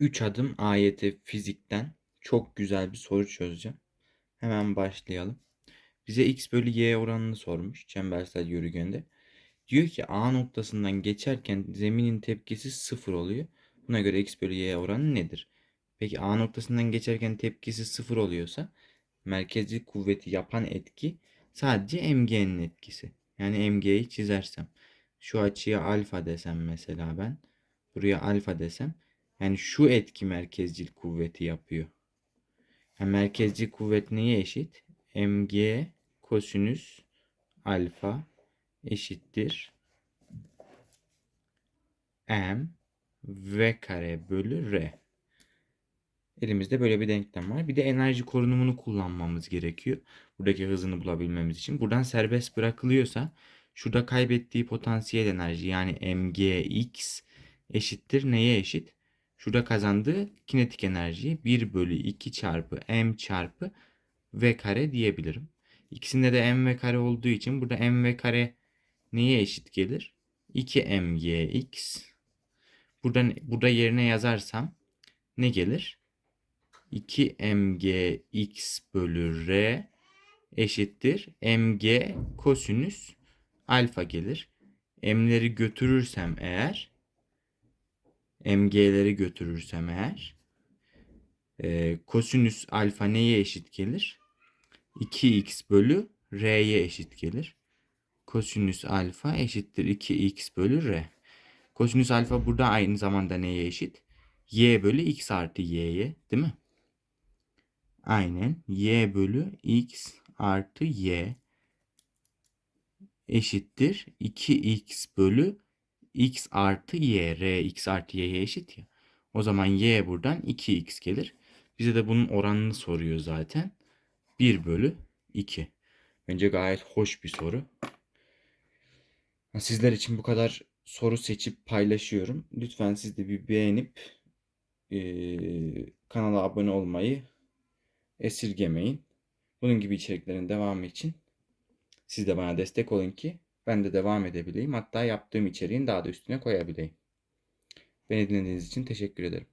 3 adım AYT fizikten çok güzel bir soru çözeceğim. Hemen başlayalım. Bize x bölü y oranını sormuş çembersel yörüngende. Diyor ki A noktasından geçerken zeminin tepkisi sıfır oluyor. Buna göre x bölü y oranı nedir? Peki A noktasından geçerken tepkisi sıfır oluyorsa merkezci kuvveti yapan etki sadece MG'nin etkisi. Yani MG'yi çizersem şu açıya alfa desem mesela ben buraya alfa desem yani şu etki merkezcil kuvveti yapıyor. Yani merkezcil kuvvet neye eşit? mg kosinüs alfa eşittir m v kare bölü r. Elimizde böyle bir denklem var. Bir de enerji korunumunu kullanmamız gerekiyor. Buradaki hızını bulabilmemiz için. Buradan serbest bırakılıyorsa şurada kaybettiği potansiyel enerji yani mgx eşittir neye eşit? Şurada kazandığı kinetik enerjiyi 1 bölü 2 çarpı m çarpı v kare diyebilirim. İkisinde de m v kare olduğu için burada m v kare neye eşit gelir? 2 mgx. Buradan burada yerine yazarsam ne gelir? 2 mgx bölü r eşittir mg kosinüs alfa gelir. M'leri götürürsem eğer mg'leri götürürsem eğer e, kosinüs alfa neye eşit gelir? 2x bölü r'ye eşit gelir. Kosinüs alfa eşittir 2x bölü r. Kosinüs alfa burada aynı zamanda neye eşit? y bölü x artı y'ye değil mi? Aynen y bölü x artı y eşittir 2x bölü x artı y. r x artı y'ye eşit ya. O zaman y buradan 2x gelir. Bize de bunun oranını soruyor zaten. 1 bölü 2. Bence gayet hoş bir soru. Sizler için bu kadar soru seçip paylaşıyorum. Lütfen siz de bir beğenip e, kanala abone olmayı esirgemeyin. Bunun gibi içeriklerin devamı için siz de bana destek olun ki ben de devam edebileyim. Hatta yaptığım içeriğin daha da üstüne koyabileyim. Beni dinlediğiniz için teşekkür ederim.